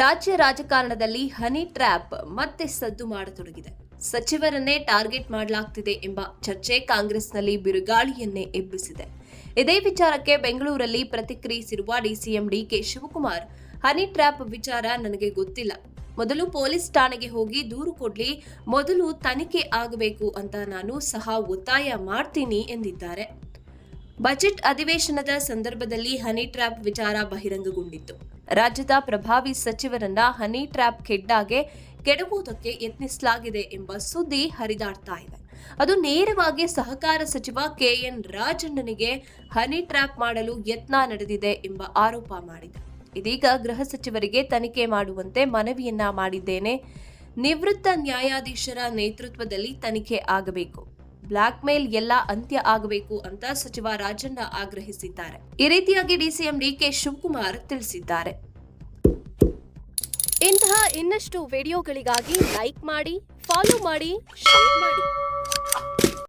ರಾಜ್ಯ ರಾಜಕಾರಣದಲ್ಲಿ honey trap ಮತ್ತೆ ಸದ್ದು ಮಾಡತೊಡಗಿದೆ. ಸಚಿವರನ್ನೇ ಟಾರ್ಗೆಟ್ ಮಾಡಲಾಗ್ತಿದೆ ಎಂಬ ಚರ್ಚೆ ಕಾಂಗ್ರೆಸ್ನಲ್ಲಿ ಬಿರುಗಾಳಿಯನ್ನೇ ಎಬ್ಬಿಸಿದೆ. ಇದೇ ವಿಚಾರಕ್ಕೆ ಬೆಂಗಳೂರಲ್ಲಿ ಪ್ರತಿಕ್ರಿಯಿಸಿರುವ DCM DK Shivakumar, honey trap ವಿಚಾರ ನನಗೆ ಗೊತ್ತಿಲ್ಲ. ಮೊದಲು ಪೊಲೀಸ್ ಠಾಣೆಗೆ ಹೋಗಿ ದೂರು ಕೊಡ್ಲಿ, ಮೊದಲು ತನಿಖೆ ಆಗಬೇಕು ಅಂತ ನಾನು ಸಹ ಒತ್ತಾಯ ಮಾಡ್ತೀನಿ ಎಂದಿದ್ದಾರೆ. ಬಜೆಟ್ ಅಧಿವೇಶನದ ಸಂದರ್ಭದಲ್ಲಿ ಹನಿ ಟ್ರ್ಯಾಪ್ ವಿಚಾರ ಬಹಿರಂಗಗೊಂಡಿತ್ತು. ರಾಜ್ಯದ ಪ್ರಭಾವಿ ಸಚಿವರನ್ನ ಹನಿ ಟ್ರ್ಯಾಪ್ ಖೆಡ್ಡಾಗೆ ಕೆಡವುವುದಕ್ಕೆ ಯತ್ನಿಸಲಾಗಿದೆ ಎಂಬ ಸುದ್ದಿ ಹರಿದಾಡ್ತಾ ಇದೆ. ಅದು ನೇರವಾಗಿ ಸಹಕಾರ ಸಚಿವ ಕೆ ಎನ್ ರಾಜಣ್ಣನಿಗೆ ಹನಿ ಟ್ರ್ಯಾಪ್ ಮಾಡಲು ಯತ್ನ ನಡೆದಿದೆ ಎಂಬ ಆರೋಪ ಮಾಡಿದೆ. ಇದೀಗ ಗೃಹ ಸಚಿವರಿಗೆ ತನಿಖೆ ಮಾಡುವಂತೆ ಮನವಿಯನ್ನ ಮಾಡಿದ್ದೇನೆ. ನಿವೃತ್ತ ನ್ಯಾಯಾಧೀಶರ ನೇತೃತ್ವದಲ್ಲಿ ತನಿಖೆ ಆಗಬೇಕು. ಬ್ಲಾಕ್ ಮೇಲ್ ಎಲ್ಲ ಅಂತ್ಯ ಆಗಬೇಕು ಅಂತ ಸಚಿವ ರಾಜಣ್ಣ ಆಗ್ರಹಿಸಿದ್ದಾರೆ. ಈ ರೀತಿಯಾಗಿ ಡಿಸಿಎಂ ಡಿಕೆ ಶಿವಕುಮಾರ್ ತಿಳಿಸಿದ್ದಾರೆ. ಇಂತಹ ಇನ್ನಷ್ಟು ವಿಡಿಯೋಗಳಿಗಾಗಿ ಲೈಕ್ ಮಾಡಿ, ಫಾಲೋ ಮಾಡಿ, ಶೇರ್ ಮಾಡಿ.